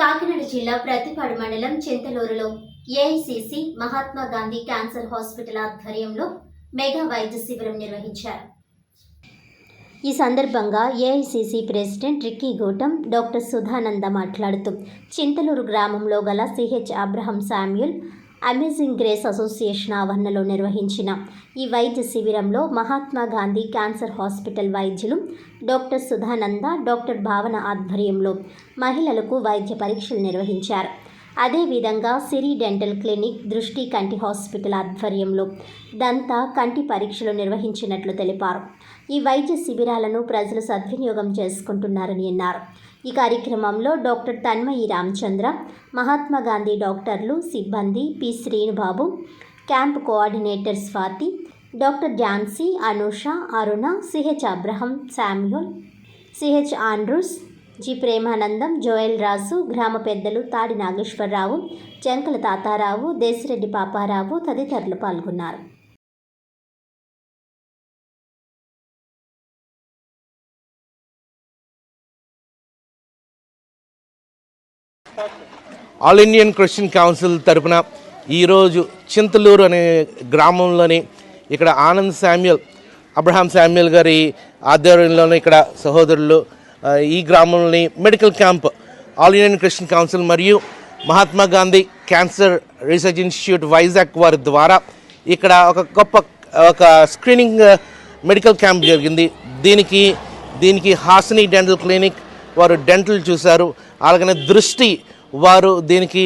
కాకినాడ జిల్లా ప్రతిపాడు మండలం చింతలూరులో AICC Mahatma Gandhi cancer hospital ఆధ్వర్యంలో మెగా వైద్య శిబిరం నిర్వహించారు. ఈ సందర్భంగా AICC president Ricky Gautam doctor Sudhananda మాట్లాడుతూ చింతలూరు గ్రామంలో గల CH Abraham Samuel amazing grace association ఆవరణలో నిర్వహించిన ఈ వైద్య శిబిరంలో మహాత్మా గాంధీ క్యాన్సర్ హాస్పిటల్ వైద్యులు డాక్టర్ సుధానంద డాక్టర్ భావన ఆధ్వర్యంలో మహిళలకు వైద్య పరీక్షలు నిర్వహించారు. అదేవిధంగా సిరి డెంటల్ క్లినిక్ దృష్టి కంటి హాస్పిటల్ ఆధ్వర్యంలో దంత కంటి పరీక్షలు నిర్వహించినట్లు తెలిపారు. ఈ వైద్య శిబిరాలను ప్రజలు సద్వినియోగం చేసుకుంటున్నారని అన్నారు. ఈ కార్యక్రమంలో డాక్టర్ తన్మయి రామచంద్ర మహాత్మా గాంధీ డాక్టర్లు సిబ్బంది P Srinubabu camp coordinator Swathi doctor Jhansi Anusha Aruna CH Abraham Samuel CH Andrews G Premanandam Joel Raju గ్రామ పెద్దలు తాడి నాగేశ్వరరావు జంకల తాతారావు దేశిరెడ్డి పాపారావు తదితరులు పాల్గొన్నారు. ఆల్ ఇండియన్ క్రిస్టియన్ కౌన్సిల్ తరపున ఈరోజు చింతలూరు అనే గ్రామంలోని ఇక్కడ ఆనంద్ శామ్యుల్ అబ్రహాం శామ్యుల్ గారి ఆధ్వర్యంలోని ఇక్కడ సహోదరులు ఈ గ్రామంలోని medical camp all Indian Christian council మరియు Mahatma Gandhi cancer research institute Vizag వారి ద్వారా ఇక్కడ ఒక గొప్ప ఒక స్క్రీనింగ్ మెడికల్ క్యాంప్ జరిగింది. దీనికి దీనికి హాసిని డెంటల్ క్లినిక్ వారు డెంటల్ చూశారు. అలాగనే దృష్టి వారు దీనికి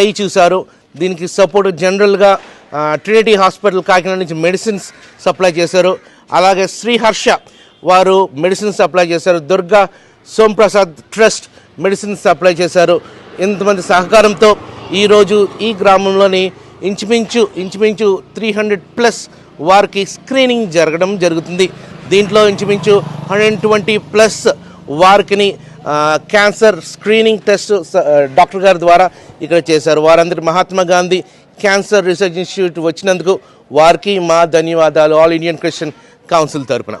ఐ చూశారు. దీనికి సపోర్ట్ జనరల్గా ట్రినిటీ హాస్పిటల్ కాకినాడ నుంచి మెడిసిన్స్ సప్లై చేశారు. అలాగే శ్రీహర్ష వారు మెడిసిన్స్ సప్లై చేశారు. Durga Somprasad trust medicines supply చేశారు. ఇంతమంది సహకారంతో ఈరోజు ఈ గ్రామంలోని ఇంచుమించు ఇంచుమించు త్రీ హండ్రెడ్ ప్లస్ వారికి స్క్రీనింగ్ జరగడం జరుగుతుంది. దీంట్లో ఇంచుమించు హండ్రెడ్ ట్వంటీ ప్లస్ వారికి క్యాన్సర్ స్క్రీనింగ్ టెస్ట్ డాక్టర్ గారి ద్వారా ఇక్కడ చేశారు. వారందరి Mahatma Gandhi cancer research institute వచ్చినందుకు వారికి మా ధన్యవాదాలు. ఆల్ ఇండియన్ క్రిస్టియన్ కౌన్సిల్ తరపున.